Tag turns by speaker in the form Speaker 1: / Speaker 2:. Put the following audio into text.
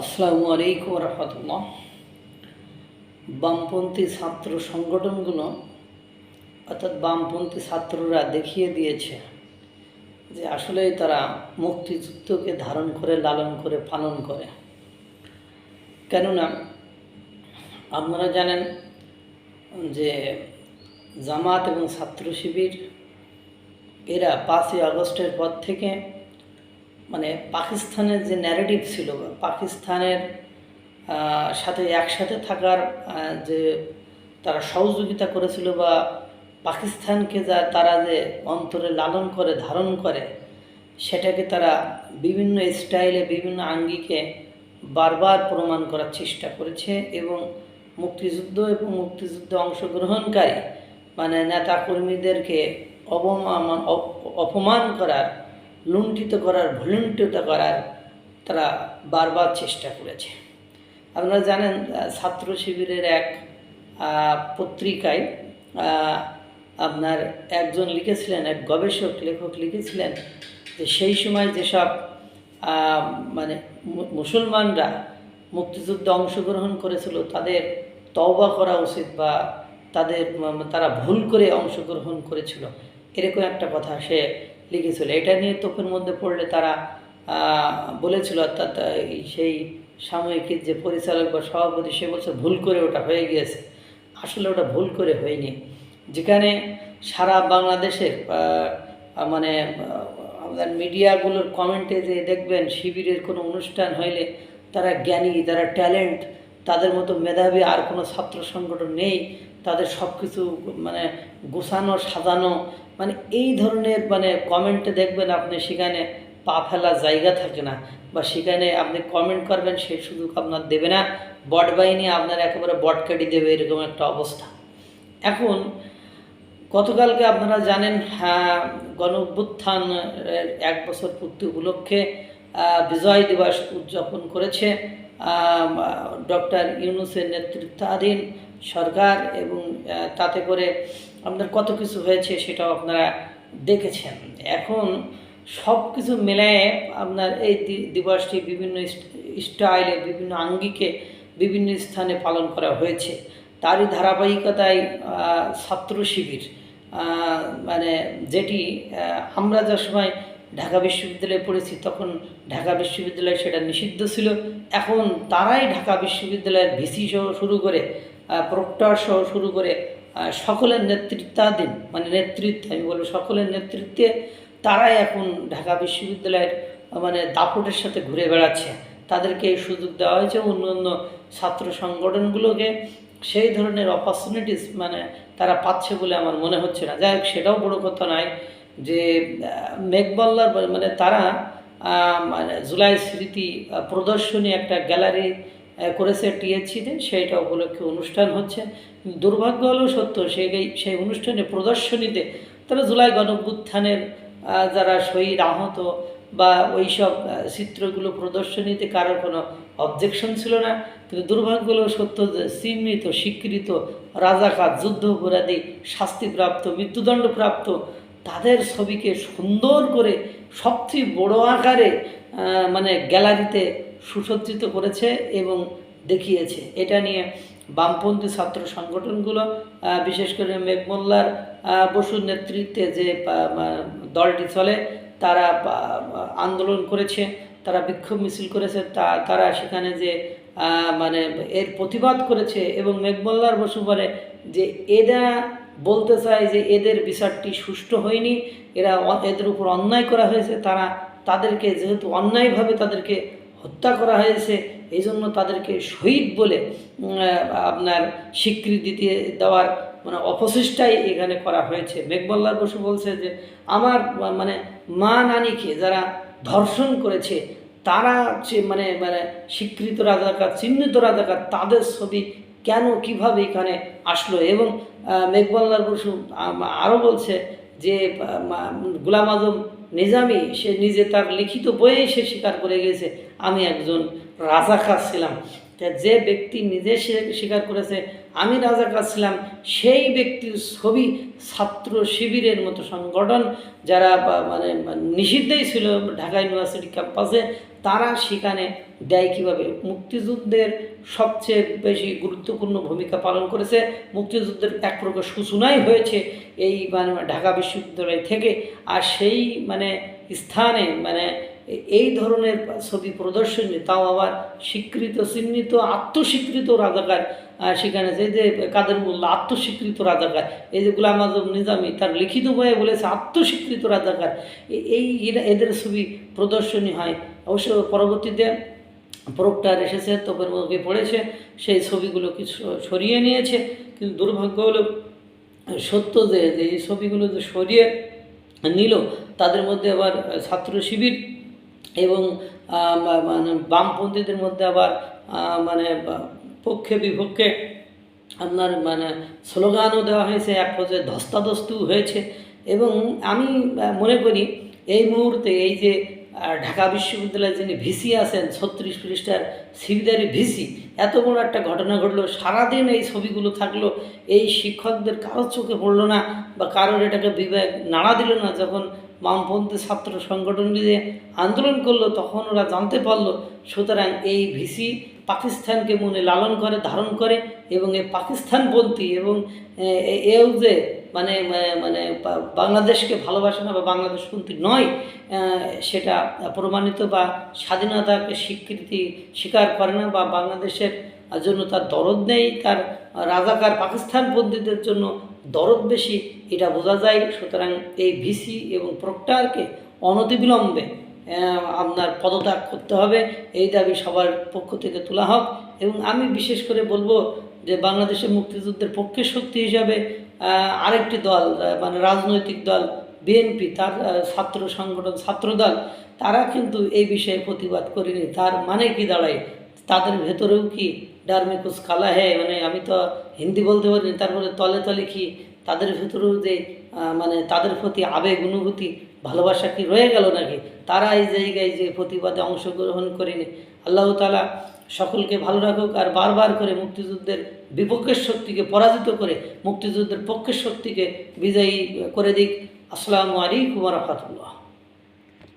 Speaker 1: আসসালামু আলাইকুম রহমতুল্লাহ বামপন্থী ছাত্র সংগঠনগুলো অর্থাৎ বামপন্থী ছাত্ররা দেখিয়ে দিয়েছে যে আসলে তারা মুক্তিযুদ্ধকে ধারণ করে, লালন করে, পালন করে। কেননা আপনারা জানেন যে জামাত এবং ছাত্র শিবির, এরা পাঁচই আগস্টের পর থেকে মানে পাকিস্তানের যে ন্যারেটিভ ছিল, পাকিস্তানের সাথে একসাথে থাকার যে তারা সহযোগিতা করেছিল বা পাকিস্তানকে যা তারা যে অন্তরে লালন করে, ধারণ করে, সেটাকে তারা বিভিন্ন স্টাইলে বিভিন্ন আঙ্গিকে বারবার প্রমাণ করার চেষ্টা করেছে এবং মুক্তিযুদ্ধ এবং মুক্তিযুদ্ধে অংশগ্রহণকারী মানে নেতা কর্মীদেরকে অবমান, অপমান করার লুণ্ঠিত করার ভুলুণ্ঠিত করার তারা বারবার চেষ্টা করেছে। আপনারা জানেন ছাত্র শিবিরের এক পত্রিকায় আপনার একজন লিখেছিলেন, এক গবেষক, লেখক লিখেছিলেন যে সেই সময় যেসব মানে মুসলমানরা মুক্তিযুদ্ধে অংশগ্রহণ করেছিল, তাদের তওবা করা উচিত বা তাদের তারা ভুল করে অংশগ্রহণ করেছিল, এরকম একটা কথা সে লিখেছিল এটা নিয়ে তোপের মধ্যে পড়লে তারা বলেছিল অর্থাৎ সেই সাময়িকীর যে পরিচালক বা সভাপতি, সে বলছে, ভুল করে ওটা হয়ে গিয়েছে। আসলে ওটা ভুল করে হয়নি। যেখানে সারা বাংলাদেশের মানে আমাদের মিডিয়াগুলোর কমেন্টে যে দেখবেন, শিবিরের কোনো অনুষ্ঠান হইলে তারা জ্ঞানী, তারা ট্যালেন্ট, তাদের মতো মেধাবী আর কোনো ছাত্র সংগঠন নেই। তাদের সব কিছু মানে গোছানো সাজানো মানে এই ধরনের মানে কমেন্টে দেখবেন আপনি সেখানে পা ফেলার জায়গা থাকে না বা সেখানে আপনি কমেন্ট করবেন সেই সুযোগ আপনার দেবে না। বট বাহিনী আপনার একেবারে বট কেটে দেবে এরকম একটা অবস্থা। এখন গতকালকে আপনারা জানেন হ্যাঁ, গণ অভ্যুত্থানের এক বছর পূর্তি উপলক্ষে বিজয় দিবস উদযাপন করেছে। ডক্টর ইউনুসের নেতৃত্বাধীন সরকার এবং তাতে করে আপনার কত কিছু হয়েছে সেটাও আপনারা দেখেছেন। এখন সব কিছু মিলায়ে আপনার এই দিবসটি বিভিন্ন স্ট- স্টাইলে, বিভিন্ন আঙ্গিকে বিভিন্ন স্থানে পালন করা হয়েছে। তারই ধারাবাহিকতায় ছাত্র শিবির মানে যেটি আমরা যে সময় ঢাকা বিশ্ববিদ্যালয়ে পড়েছি, তখন ঢাকা বিশ্ববিদ্যালয়ে সেটা নিষিদ্ধ ছিল। এখন তারাই ঢাকা বিশ্ববিদ্যালয়ের ভিসি সহ শুরু করে প্রক্টর সহ শুরু করে সকলের নেতৃত্বাধীন মানে নেতৃত্বে, আমি বলব সকলের নেতৃত্বে তারাই এখন ঢাকা বিশ্ববিদ্যালয়ের মানে দাপটের সাথে ঘুরে বেড়াচ্ছে। তাদেরকে এই সুযোগ দেওয়া হয়েছে অন্য অন্য ছাত্র সংগঠনগুলোকে। সেই ধরনের অপরচুনিটিস মানে তারা পাচ্ছে বলে আমার মনে হচ্ছে না। যাই হোক, সেটাও বড় কথা নয়। যে মেঘবল্লার মানে তারা মানে জুলাই স্মৃতি প্রদর্শনী একটা গ্যালারি করেছে টিএসসিতে সেইটা উপলক্ষে অনুষ্ঠান হচ্ছে। দুর্ভাগ্য হলেও সত্য, সেই সেই অনুষ্ঠানে প্রদর্শনীতে তারা জুলাই গণভ্যুত্থানের যারা শহীদ আহত বা ওই সব চিত্রগুলো প্রদর্শনীতে কারোর কোনো অবজেকশন ছিল না। কিন্তু দুর্ভাগ্য হলেও সত্য যে চিহ্নিত স্বীকৃত, রাজাকার, যুদ্ধ অপরাধী, শাস্তিপ্রাপ্ত, মৃত্যুদণ্ডপ্রাপ্ত তাদের ছবিকে সুন্দর করে সবচেয়ে বড় আকারে মানে গ্যালারিতে সুসজ্জিত করেছে এবং দেখিয়েছে। এটা নিয়ে বামপন্থী ছাত্র সংগঠনগুলো বিশেষ করে মেঘমোল্লার বসুর নেতৃত্বে যে দলটি চলে, তারা আন্দোলন করেছে, তারা বিক্ষোভ মিছিল করেছে, তা, তারা সেখানে যে মানে এর প্রতিবাদ করেছে এবং মেঘমোল্লার বসু বলে যে, এরা বলতে চায় যে এদের বিচারটি সুষ্ঠু হয়নি, এরা এদের উপর অন্যায় করা হয়েছে, তারা তাদেরকে যেহেতু অন্যায়ভাবে তাদেরকে হত্যা করা হয়েছে এই জন্য তাদেরকে শহীদ বলে আপনার স্বীকৃতি দিয়ে দেওয়ার মানে অপচেষ্টাই এখানে করা হয়েছে। মেঘবল্লার বসু বলছে যে, আমার মানে মা নানিকে যারা ধর্ষণ করেছে, তারা যে মানে মানে স্বীকৃত রাজাকার, চিহ্নিত রাজাকার, তাদের ছবি কেন, কীভাবে এখানে আসলো? এবং মেঘবল্লার বসু আরও বলছে যে গুলাম আজম নিজামি, সে নিজে তার লিখিত বইয়ে সে স্বীকার করে গেছে আমি একজন রাজা খাস ছিলাম। যে ব্যক্তি নিজে স্বীকার করেছে আমি রাজাকার ছিলাম, সেই ব্যক্তির ছবি ছাত্র শিবিরের মতো সংগঠন যারা মানে নিষিদ্ধই ছিল ঢাকা ইউনিভার্সিটি ক্যাম্পাসে, তারা সেখানে দেয় কীভাবে? মুক্তিযুদ্ধের সবচেয়ে বেশি গুরুত্বপূর্ণ ভূমিকা পালন করেছে। মুক্তিযুদ্ধের এক প্রকার সূচনাই হয়েছে এই মানে ঢাকা বিশ্ববিদ্যালয় থেকে। আর সেই মানে স্থানে মানে এই ধরনের ছবি প্রদর্শনী, তাও আবার স্বীকৃত চিহ্নিত, আত্মস্বীকৃত রাজাকার সেখানে যে যে কাদের মোল্লা, আত্মস্বীকৃত রাজাকার, এই যে গুলাম আজম নিজামি, তার লিখিত বইয়ে বলেছে আত্মস্বীকৃত রাজাকার। এই এদের ছবি প্রদর্শনী হয়, অবশ্য পরবর্তীতে প্রোক্টার এসেছে, তোপের মুখে পড়েছে, সেই ছবিগুলো কিছু সরিয়ে নিয়েছে, কিন্তু দুর্ভাগ্য হলো, সত্য যে এই ছবিগুলো যে সরিয়ে নিল, তাদের মধ্যে আবার ছাত্র শিবির এবং মানে বামপন্থীদের মধ্যে আবার মানে পক্ষে বিপক্ষে আপনার মানে স্লোগানও দেওয়া হয়েছে, এক পর্যায়ে ধস্তাধস্তু হয়েছে। এবং আমি মনে করি এই মুহূর্তে এই যে ঢাকা বিশ্ববিদ্যালয়ে যিনি ভিসি আছেন, ছত্রিশ পৃষ্ঠার সিবিদারি ভিসি, এত বড় একটা ঘটনা ঘটলো, সারাদিন এই ছবিগুলো থাকল, এই শিক্ষকদের কারোর চোখে পড়ল না বা কারোর এটাকে বিবেক নাড়া দিল না যখন বামপন্থী ছাত্র সংগঠনগুলি যে আন্দোলন করল তখন ওরা জানতে পারল সুতরাং এই ভিসি পাকিস্তানকে মনে লালন করে ধারণ করে এবং এই পাকিস্তানপন্থী এবং এ, এ- এও যে মানে- মানে বাংলাদেশকে ভালোবাসে না বা বাংলাদেশপন্থী নয় সেটা প্রমাণিত বা স্বাধীনতাকে স্বীকৃতি স্বীকার করে না বা বাংলাদেশের জন্য তার দরদ নেই তার রাজাকার পাকিস্তানপন্থীদের জন্য দরদ বেশি, এটা বোঝা যায়। সুতরাং এই ভিসি এবং প্রক্টারকে অনতিবিলম্বে আপনার পদত্যাগ করতে হবে। এই দাবি সবার পক্ষ থেকে তোলা হোক। এবং আমি বিশেষ করে বলব যে বাংলাদেশের মুক্তিযুদ্ধের পক্ষের শক্তি হিসাবে আরেকটি দল মানে রাজনৈতিক দল বিএনপি, তার ছাত্র সংগঠন, ছাত্রদল, তারা কিন্তু এই বিষয়ে প্রতিবাদ করেনি। তার মানে কি দাঁড়ায়? তাদের ভেতরেও কি ডারমে কুছ কালা হ্যাঁ মানে আমি তো হিন্দি বলতে পারি তারপরে তলে তলে কি তাদের ভেতরেও যে মানে তাদের প্রতি আবেগ, অনুভূতি, ভালোবাসা কি রয়ে গেল নাকি? তারা এই জায়গায় যে প্রতিবাদে অংশগ্রহণ করেনি। আল্লাহ তালা সকলকে ভালো রাখুক আর বারবার করে মুক্তিযুদ্ধের বিপক্ষের শক্তিকে পরাজিত করে মুক্তিযুদ্ধের পক্ষের শক্তিকে বিজয়ী করে দিক। আসসালামু আলাইকুম রহমতুল্লাহ।